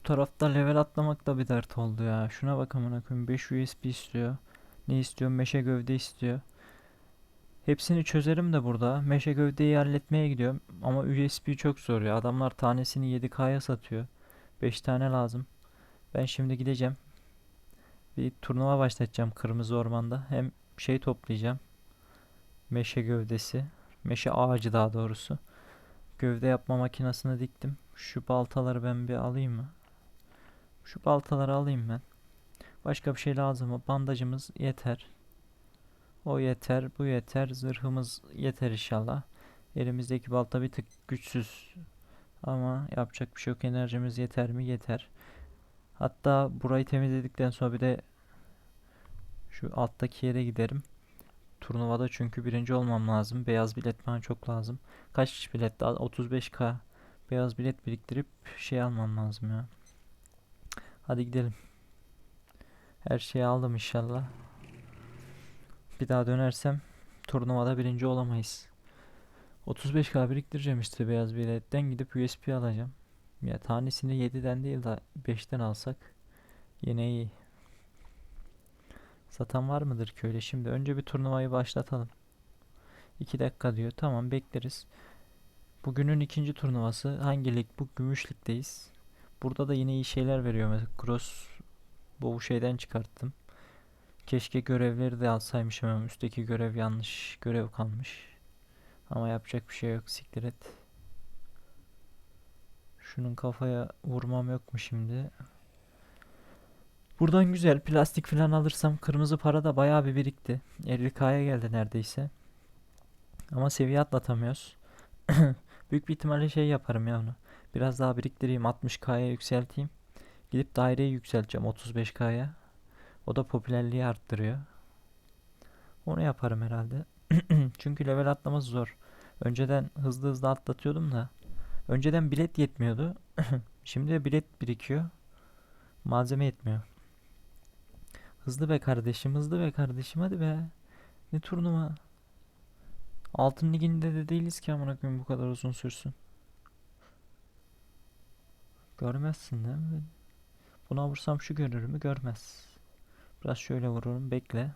Bu tarafta level atlamak da bir dert oldu ya. Şuna bak amına koyayım 5 USB istiyor. Ne istiyor? Meşe gövde istiyor. Hepsini çözerim de burada. Meşe gövdeyi halletmeye gidiyorum. Ama USB çok zor ya. Adamlar tanesini 7K'ya satıyor. 5 tane lazım. Ben şimdi gideceğim. Bir turnuva başlatacağım Kırmızı Orman'da. Hem şey toplayacağım. Meşe gövdesi. Meşe ağacı daha doğrusu. Gövde yapma makinesini diktim. Şu baltaları ben bir alayım mı? Şu baltaları alayım ben. Başka bir şey lazım mı? Bandajımız yeter. O yeter, bu yeter. Zırhımız yeter inşallah. Elimizdeki balta bir tık güçsüz. Ama yapacak bir şey yok. Enerjimiz yeter mi? Yeter. Hatta burayı temizledikten sonra bir de şu alttaki yere giderim. Turnuvada çünkü birinci olmam lazım. Beyaz bilet bana çok lazım. Kaç bilet? Daha 35k beyaz bilet biriktirip şey almam lazım ya. Hadi gidelim. Her şeyi aldım inşallah. Bir daha dönersem turnuvada birinci olamayız. 35k biriktireceğim işte beyaz biletten gidip USB alacağım. Ya tanesini 7'den değil de 5'ten alsak yine iyi. Satan var mıdır ki öyle? Şimdi önce bir turnuvayı başlatalım. 2 dakika diyor. Tamam bekleriz. Bugünün ikinci turnuvası. Hangi lig? Bu gümüş ligdeyiz. Burada da yine iyi şeyler veriyor. Mesela cross bu şeyden çıkarttım. Keşke görevleri de alsaymışım ama üstteki görev yanlış görev kalmış. Ama yapacak bir şey yok. Siktir et. Şunun kafaya vurmam yok mu şimdi? Buradan güzel plastik falan alırsam kırmızı para da bayağı bir birikti. 50k'ya geldi neredeyse. Ama seviye atlatamıyoruz. Büyük bir ihtimalle şey yaparım ya onu. Biraz daha biriktireyim 60k'ya yükselteyim. Gidip daireyi yükselteceğim 35k'ya. O da popülerliği arttırıyor. Onu yaparım herhalde. Çünkü level atlaması zor. Önceden hızlı hızlı atlatıyordum da. Önceden bilet yetmiyordu. Şimdi de bilet birikiyor. Malzeme yetmiyor. Hızlı be kardeşim, hızlı be kardeşim hadi be. Ne turnuva? Altın liginde de değiliz ki amına koyayım bu kadar uzun sürsün. Görmezsin değil mi? Buna vursam şu görür mü? Görmez. Biraz şöyle vururum. Bekle.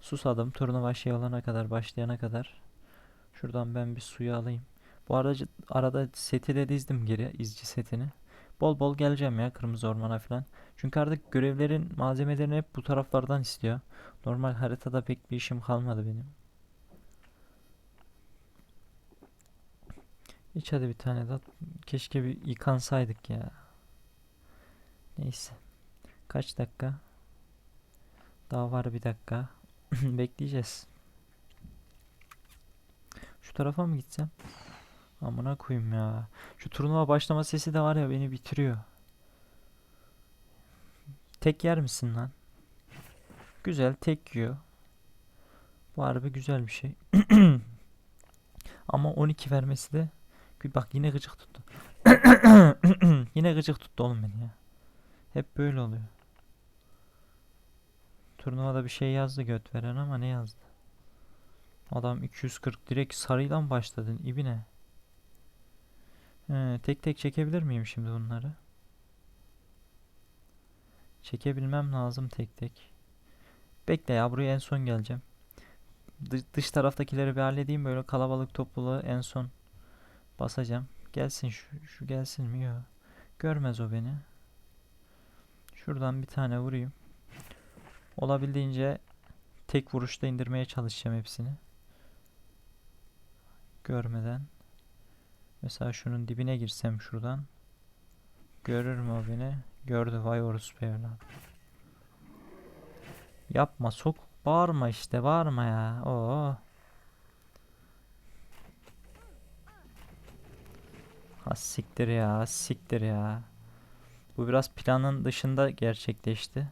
Susadım. Turnuva şey olana kadar, başlayana kadar. Şuradan ben bir suyu alayım. Bu arada arada seti de dizdim geri. izci setini. Bol bol geleceğim ya Kırmızı Orman'a falan. Çünkü artık görevlerin malzemelerini hep bu taraflardan istiyor. Normal haritada pek bir işim kalmadı benim. Hiç hadi bir tane daha. Keşke bir yıkansaydık ya. Neyse. Kaç dakika? Daha var bir dakika. Bekleyeceğiz. Şu tarafa mı gitsem? Amına koyayım ya. Şu turnuva başlama sesi de var ya beni bitiriyor. Tek yer misin lan? Güzel tek yiyor. Bu harbi güzel bir şey. Ama 12 vermesi de bak yine gıcık tuttu. yine gıcık tuttu oğlum beni ya. Hep böyle oluyor. Turnuvada bir şey yazdı göt veren ama ne yazdı? Adam 240 direkt sarıyla mı başladın ibine? He, tek tek çekebilir miyim şimdi bunları? Çekebilmem lazım tek tek. Bekle ya buraya en son geleceğim. Dış taraftakileri bir halledeyim böyle kalabalık topluluğu en son basacağım. Gelsin şu, şu gelsin mi? Yok. Görmez o beni. Şuradan bir tane vurayım. Olabildiğince tek vuruşta indirmeye çalışacağım hepsini. Görmeden. Mesela şunun dibine girsem şuradan. Görür mü o beni? Gördü vay orospu evladı. Yapma sok. Bağırma işte bağırma ya. Oo. Ha siktir ya siktir ya. Bu biraz planın dışında gerçekleşti.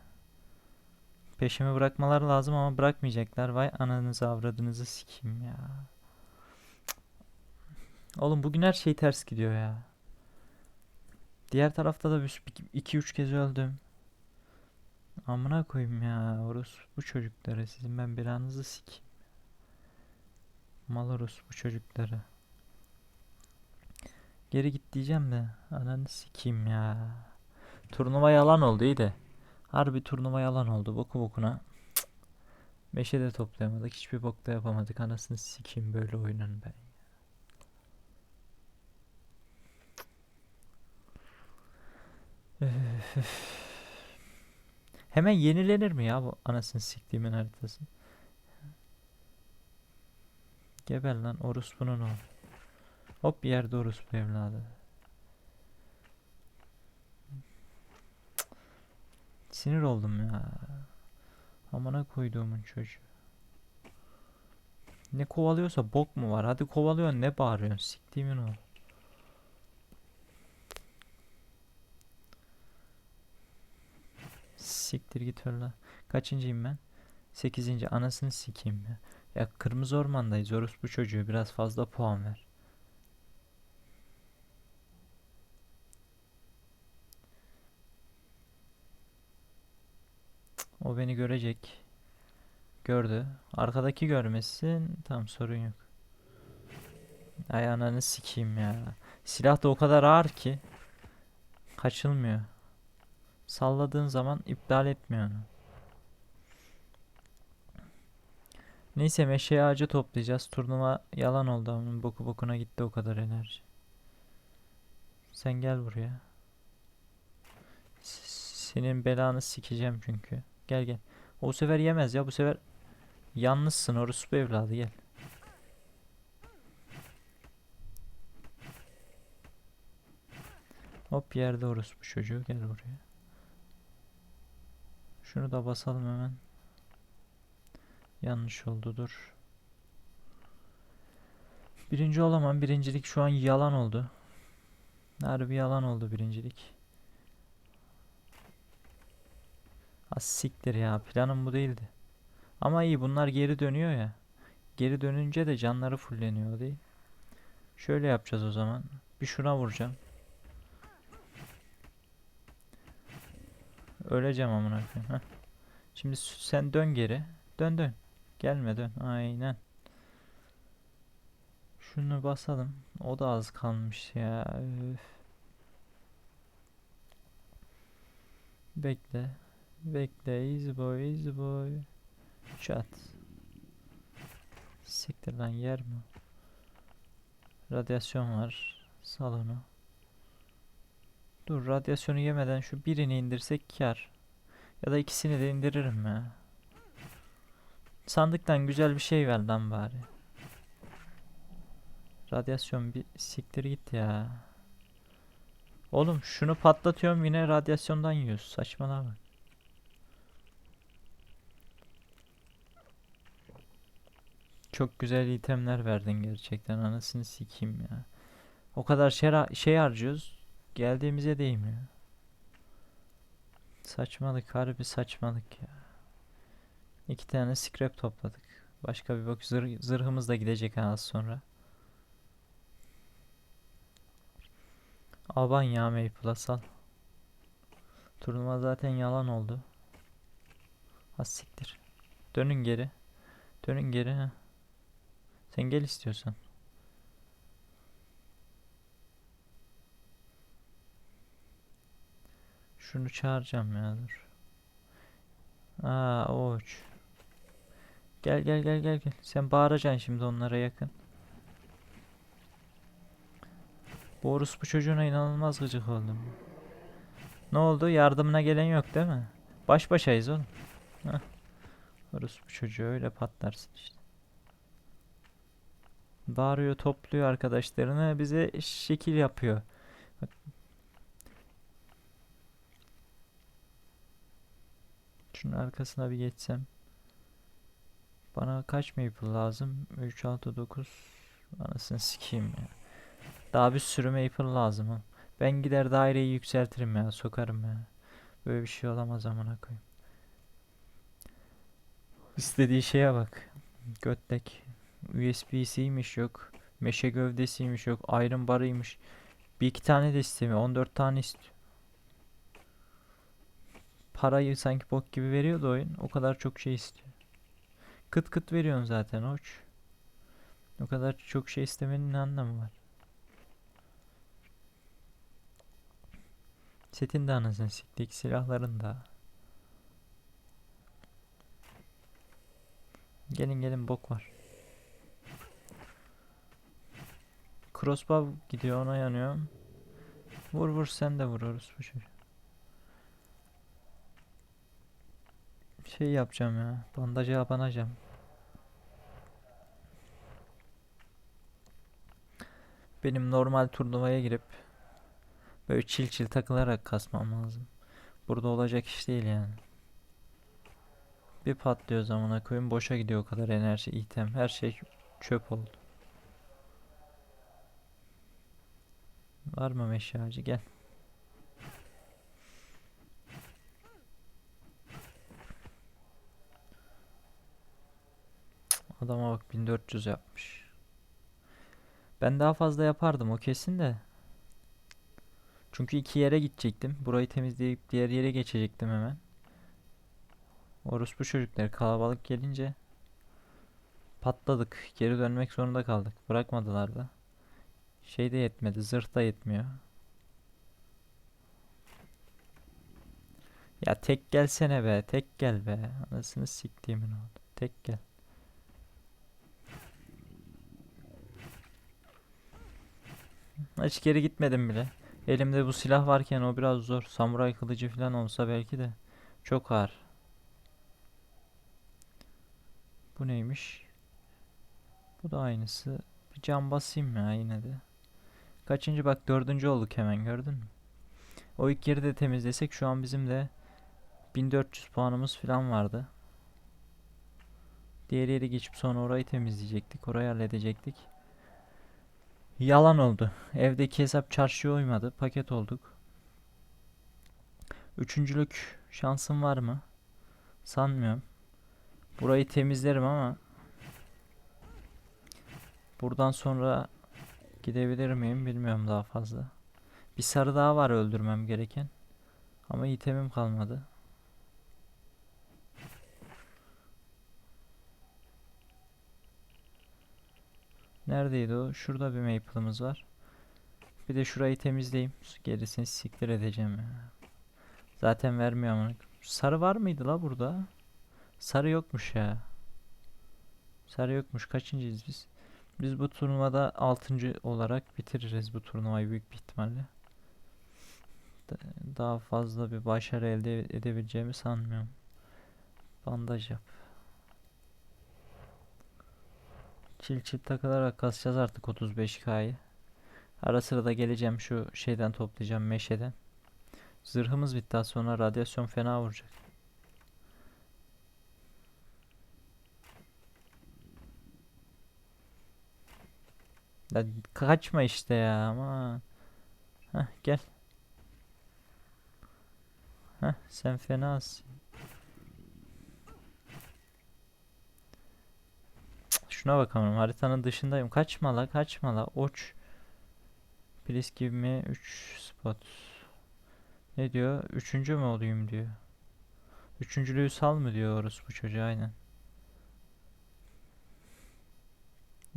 Peşimi bırakmaları lazım ama bırakmayacaklar. Vay ananızı avradınızı sikeyim ya. Oğlum bugün her şey ters gidiyor ya. Diğer tarafta da 2-3 kez öldüm. Amına koyayım ya. Orus bu çocukları sizin ben belanızı sikeyim. Mal orus bu çocukları. Geri git diyeceğim de ananı sikeyim ya. Turnuva yalan oldu iyi de. Harbi turnuva yalan oldu boku bokuna. Cık. De toplayamadık. Hiçbir bok da yapamadık. Anasını sikeyim böyle oyunun ben. Hemen yenilenir mi ya bu anasını siktiğimin haritası? Geber lan orospunun oğlu. Hop bir yerde orospu evladı. Sinir oldum ya. Amına koyduğumun çocuğu. Ne kovalıyorsa bok mu var? Hadi kovalıyorsun ne bağırıyorsun? Siktiğimin oğlu. Siktir git öyle. Kaçıncıyım ben? Sekizinci. Anasını sikeyim ya. Ya kırmızı ormandayız. Orospu çocuğu. Biraz fazla puan ver. O beni görecek. Gördü. Arkadaki görmesin. Tamam sorun yok. Ay ananı sikeyim ya. Silah da o kadar ağır ki. Kaçılmıyor. Salladığın zaman iptal etmiyor. Neyse meşe ağacı toplayacağız. Turnuva yalan oldu. Onun boku bokuna gitti o kadar enerji. Sen gel buraya. S- Senin belanı sikeceğim çünkü. Gel gel. O sefer yemez ya bu sefer yalnızsın orospu evladı gel. Hop yerde orospu çocuğu gel buraya. Şunu da basalım hemen. Yanlış oldu dur. Birinci olamam. Birincilik şu an yalan oldu. Harbi yalan oldu birincilik. Az siktir ya. Planım bu değildi. Ama iyi bunlar geri dönüyor ya. Geri dönünce de canları fulleniyor değil. Şöyle yapacağız o zaman. Bir şuna vuracağım. Öleceğim amına koyayım. Şimdi sen dön geri. Dön dön. Gelme dön. Aynen. Şunu basalım. O da az kalmış ya. Üf. Bekle. Bekle. Easy boy, easy boy. Çat. Siktir lan yer mi? Radyasyon var. Salonu. Dur radyasyonu yemeden şu birini indirsek kar. Ya da ikisini de indiririm ya. Sandıktan güzel bir şey ver lan bari. Radyasyon bir siktir git ya. Oğlum şunu patlatıyorum yine radyasyondan yiyoruz. Saçmalama. Çok güzel itemler verdin gerçekten. Anasını sikeyim ya. O kadar şey, şey harcıyoruz. Geldiğimize değmiyor. Saçmalık harbi saçmalık ya. İki tane scrap topladık. Başka bir bak zırh, zırhımız da gidecek az sonra. Alban ya Maple al. Turnuva zaten yalan oldu. Ha siktir. Dönün geri. Dönün geri ha. Sen gel istiyorsan. Şunu çağıracağım ya dur. Aa o uç. Gel gel gel gel gel. Sen bağıracaksın şimdi onlara yakın. Bu orospu çocuğuna inanılmaz gıcık oldum. Ne oldu? Yardımına gelen yok değil mi? Baş başayız oğlum. Heh. Orospu çocuğu öyle patlarsın işte. Bağırıyor, topluyor arkadaşlarını, bize şekil yapıyor. Şunun arkasına bir geçsem. Bana kaç maple lazım? 3, 6, 9. Anasını sikeyim ya. Daha bir sürü maple lazım ha. Ben gider daireyi yükseltirim ya, sokarım ya. Böyle bir şey olamaz amına koyayım. İstediği şeye bak. Götlek. USB'siymiş yok. Meşe gövdesiymiş yok. Iron barıymış. Bir iki tane de istemiyor. 14 tane istiyor. Parayı sanki bok gibi veriyordu oyun. O kadar çok şey istiyor. Kıt kıt veriyorsun zaten hoş. O kadar çok şey istemenin ne anlamı var? Setin de anasını siktik. Silahların da. Gelin gelin bok var. Crossbow gidiyor ona yanıyor. Vur vur sen de vururuz bu çocuğu. Şey yapacağım ya. Bandajı abanacağım. Benim normal turnuvaya girip böyle çil çil takılarak kasmam lazım. Burada olacak iş değil yani. Bir patlıyor zamana koyayım boşa gidiyor o kadar enerji, item, her şey çöp oldu. Var mı meşacı gel. Cık, Adama bak 1400 yapmış. Ben daha fazla yapardım o kesin de. Çünkü iki yere gidecektim. Burayı temizleyip diğer yere geçecektim hemen. Orospu çocuklar kalabalık gelince patladık. Geri dönmek zorunda kaldık. Bırakmadılar da. Şey de yetmedi. Zırh da yetmiyor. Ya tek gelsene be. Tek gel be. Anasını siktiğimin oldu. Tek gel. Hiç geri gitmedim bile. Elimde bu silah varken o biraz zor. Samuray kılıcı falan olsa belki de. Çok ağır. Bu neymiş? Bu da aynısı. Bir cam basayım ya yine de. Kaçıncı bak dördüncü olduk hemen gördün mü? O ilk yeri de temizlesek şu an bizim de 1400 puanımız falan vardı. Diğer yere geçip sonra orayı temizleyecektik. Orayı halledecektik. Yalan oldu. Evdeki hesap çarşıya uymadı. Paket olduk. Üçüncülük şansım var mı? Sanmıyorum. Burayı temizlerim ama buradan sonra gidebilir miyim bilmiyorum daha fazla. Bir sarı daha var öldürmem gereken. Ama itemim kalmadı. Neredeydi o? Şurada bir maple'ımız var. Bir de şurayı temizleyeyim. Gerisini siktir edeceğim ya. Zaten vermiyor ama. Sarı var mıydı la burada? Sarı yokmuş ya. Sarı yokmuş. Kaçıncıyız biz? Biz bu turnuvada 6. olarak bitiririz bu turnuvayı büyük bir ihtimalle. Da- Daha fazla bir başarı elde edebileceğimi sanmıyorum. Bandaj yap. Çil çil takılarak kasacağız artık 35K'yı. Ara sıra da geleceğim şu şeyden toplayacağım meşeden. Zırhımız bitti sonra radyasyon fena vuracak. Ya kaçma işte ya ama. Heh gel. Heh sen fenasın. Şuna bakalım haritanın dışındayım. Kaçma la kaçma la. Oç. Please give me 3 spot. Ne diyor? Üçüncü mü olayım diyor. Üçüncülüğü sal mı diyor orospu çocuğu aynen.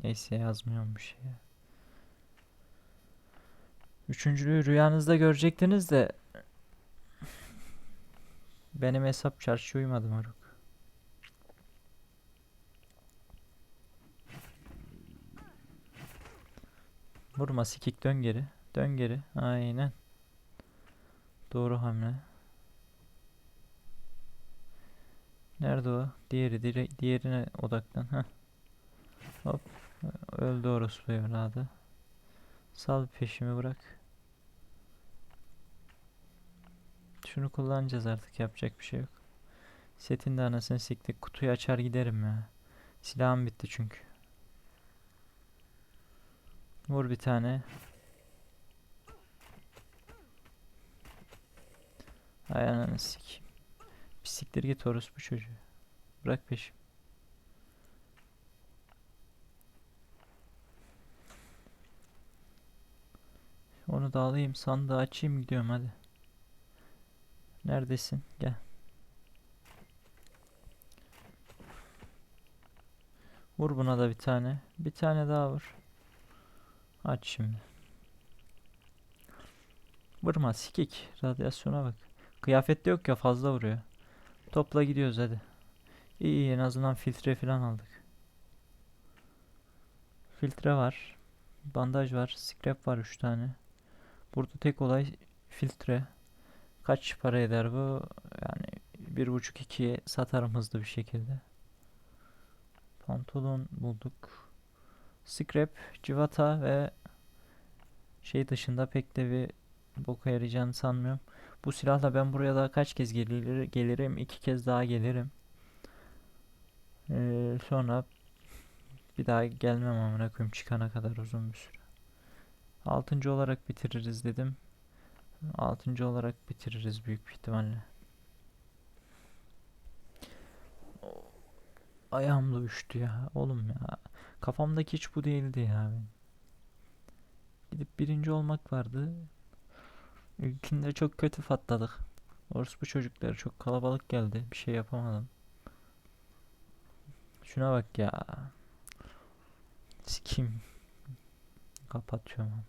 Neyse yazmıyorum bir şey. ya. Üçüncülüğü rüyanızda görecektiniz de benim hesap çarşıya uymadı moruk. Vurma sikik dön geri. Dön geri. Aynen. Doğru hamle. Nerede o? Diğeri, dire- diğerine odaklan. Heh. Hop. Öldü orospu evladı. Sal peşimi bırak. Şunu kullanacağız artık yapacak bir şey yok. Setin de anasını siktik. Kutuyu açar giderim ya. Silahım bitti çünkü. Vur bir tane. Ay ananı sikeyim. Bir siktir git orospu çocuğu. Bırak peşimi. Onu da alayım sandığı açayım gidiyorum hadi. Neredesin? Gel. Vur buna da bir tane. Bir tane daha vur. Aç şimdi. Vurma sikik. Radyasyona bak. Kıyafette yok ya fazla vuruyor. Topla gidiyoruz hadi. İyi iyi en azından filtre falan aldık. Filtre var. Bandaj var. Scrap var 3 tane. Burada tek olay filtre. Kaç para eder bu? Yani bir buçuk ikiye satarım hızlı bir şekilde. Pantolon bulduk. Scrap, civata ve şey dışında pek de bir boka yarayacağını sanmıyorum. Bu silahla ben buraya daha kaç kez gelir, gelirim? İki kez daha gelirim. Ee, sonra bir daha gelmem amına koyayım çıkana kadar uzun bir süre. Altıncı olarak bitiririz dedim. Altıncı olarak bitiririz büyük bir ihtimalle. Ayağım da üştü ya. Oğlum ya. Kafamdaki hiç bu değildi ya. Gidip birinci olmak vardı. İlkinde çok kötü patladık. Orospu çocukları çok kalabalık geldi. Bir şey yapamadım. Şuna bak ya. Sikim. Kapatıyorum.